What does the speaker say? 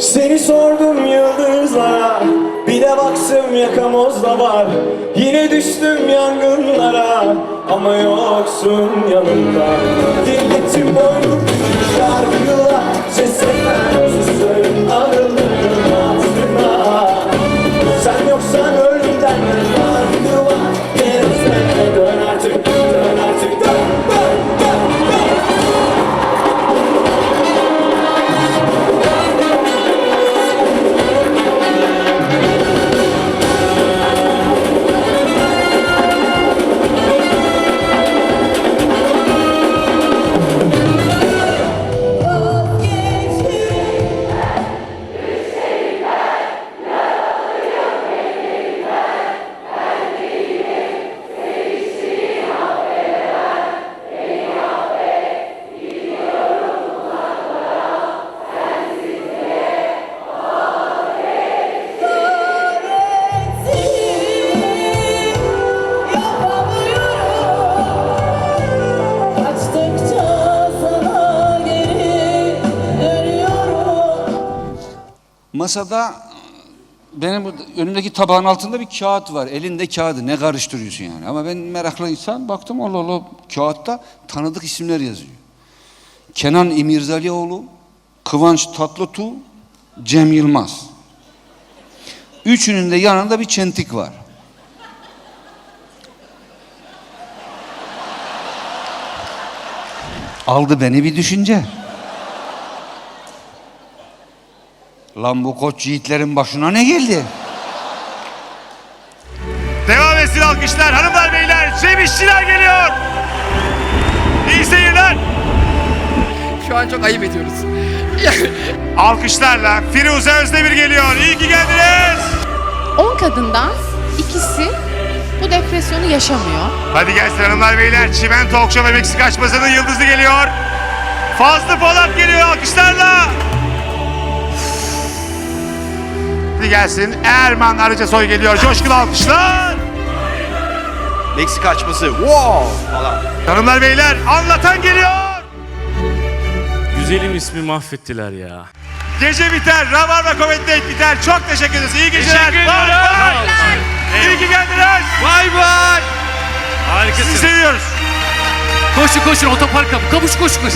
Seni sordum yıldızlara Bir de baksım yakamozda var. Yine düştüm yangınlara Ama yoksun yanımda. Dil Masada benim bu önümdeki tabağın altında bir kağıt var. Elinde kağıdı ne karıştırıyorsun yani. Ama ben meraklı insan baktım Allah Allah kağıtta tanıdık isimler yazıyor. Kenan İmirzalioğlu, Kıvanç Tatlıtuğ, Cem Yılmaz. Üçünün de yanında bir çentik var. Aldı beni bir düşünce. Lan bu koç yiğitlerin başına ne geldi? Devam etsin alkışlar. Hanımlar beyler Cem İşçiler geliyor. İyi seyirler. Şu an çok ayıp ediyoruz. Alkışlarla Firuze Özdemir geliyor. İyi ki geldiniz. 10 kadından ikisi bu depresyonu yaşamıyor. Hadi gelsin hanımlar beyler. Çimento Okşa ve Meksika açmasının yıldızı geliyor. Fazlı Polat geliyor alkışlarla. Hadi gelsin. Erman Arıcasoy geliyor. Coşkulu alkışlar. Meksika açması. Wow! Falan. Hanımlar beyler anlatan geliyor. Güzelim ismi mahvettiler ya. Gece biter. Rabarba Comedy Date biter. Çok teşekkür ederiz. İyi geceler. Teşekkür bay. İyi ki geldiniz. Bay bay. Sizi Harikasın. seviyoruz. Koşun koşun otoparka. Kabuş koş koş.